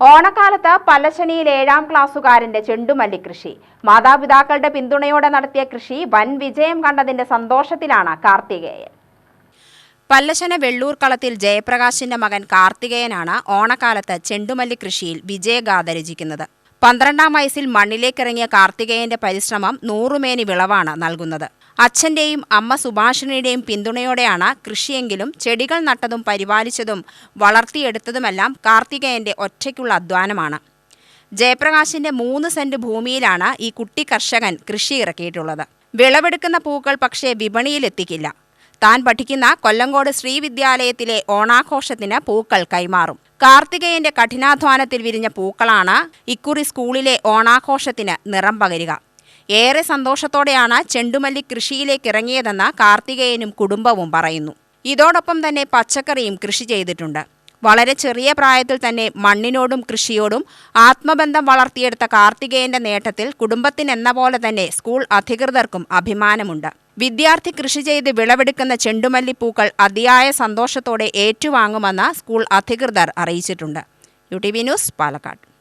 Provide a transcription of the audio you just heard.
ഓണക്കാലത്ത് പല്ലശ്ശനിയിൽ ഏഴാം ക്ലാസ്സുകാരന്റെ ചെണ്ടുമല്ലി കൃഷി. മാതാപിതാക്കളുടെ പിന്തുണയോടെ നടത്തിയ കൃഷി വൻ വിജയം കണ്ടതിന്റെ സന്തോഷത്തിലാണ് കാർത്തികേയൻ. പല്ലശന വെള്ളൂർ കളത്തിൽ ജയപ്രകാശിന്റെ മകൻ കാർത്തികേയനാണ് ഓണക്കാലത്ത് ചെണ്ടുമല്ലി കൃഷിയിൽ വിജയഗാഥ രചിക്കുന്നത്. പന്ത്രണ്ടാം വയസ്സിൽ മണ്ണിലേക്കിറങ്ങിയ കാർത്തികേയന്റെ പരിശ്രമം നൂറുമേനി വിളവാണ് നൽകുന്നത്. അച്ഛന്റെയും അമ്മ സുഭാഷിണിയുടെയും പിന്തുണയോടെയാണ് കൃഷിയെങ്കിലും ചെടികൾ നട്ടതും പരിപാലിച്ചതും വളർത്തിയെടുത്തതുമെല്ലാം കാർത്തികേയന്റെ ഒറ്റയ്ക്കുള്ള അധ്വാനമാണ്. ജയപ്രകാശിന്റെ മൂന്ന് സെന്റ് ഭൂമിയിലാണ് ഈ കുട്ടി കർഷകൻ കൃഷി ഇറക്കിയിട്ടുള്ളത്. വിളവെടുക്കുന്ന പൂക്കൾ പക്ഷേ വിപണിയിലെത്തിക്കില്ല. താൻ പഠിക്കുന്ന കൊല്ലങ്കോട് ശ്രീവിദ്യാലയത്തിലെ ഓണാഘോഷത്തിന് പൂക്കൾ കൈമാറും. കാർത്തികേയന്റെ കഠിനാധ്വാനത്തിൽ വിരിഞ്ഞ പൂക്കളാണ് ഇക്കുറി സ്കൂളിലെ ഓണാഘോഷത്തിന് നിറം പകരുക. ഏറെ സന്തോഷത്തോടെയാണ് ചെണ്ടുമല്ലി കൃഷിയിലേക്ക് ഇറങ്ങിയതെന്ന് കാർത്തികേയനും കുടുംബവും പറയുന്നു. ഇതോടൊപ്പം തന്നെ പച്ചക്കറിയും കൃഷി ചെയ്തിട്ടുണ്ട്. വളരെ ചെറിയ പ്രായത്തിൽ തന്നെ മണ്ണിനോടും കൃഷിയോടും ആത്മബന്ധം വളർത്തിയെടുത്ത കാർത്തികേയന്റെ നേട്ടത്തിൽ കുടുംബത്തിനെന്ന പോലെ തന്നെ സ്കൂൾ അധികൃതർക്കും അഭിമാനമുണ്ട്. വിദ്യാർത്ഥി കൃഷി ചെയ്ത് വിളവെടുക്കുന്ന ചെണ്ടുമല്ലിപ്പൂക്കൾ അതിയായ സന്തോഷത്തോടെ ഏറ്റുവാങ്ങുമെന്ന് സ്കൂൾ അധികൃതർ അറിയിച്ചിട്ടുണ്ട്. U T V news Palakkad.